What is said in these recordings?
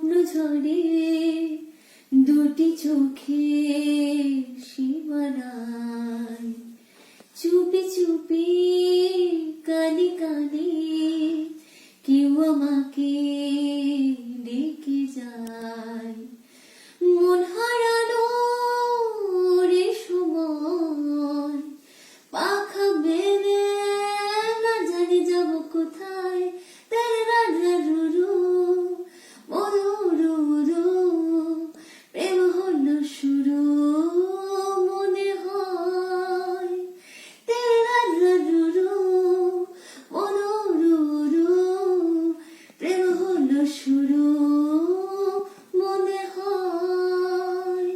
স্বপ্ন ঝরে দুটি চোখে সীমানায় চুপি শুরু মনে হয়।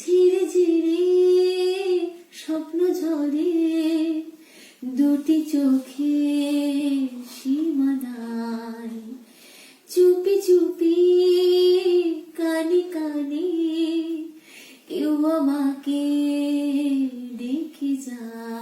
ঝিরে ঝিরে স্বপ্ন ঝরে দুটি চোখে সীমানায় চুপি চুপি, কানে কানে কেউ আমাকে দেখে যায়।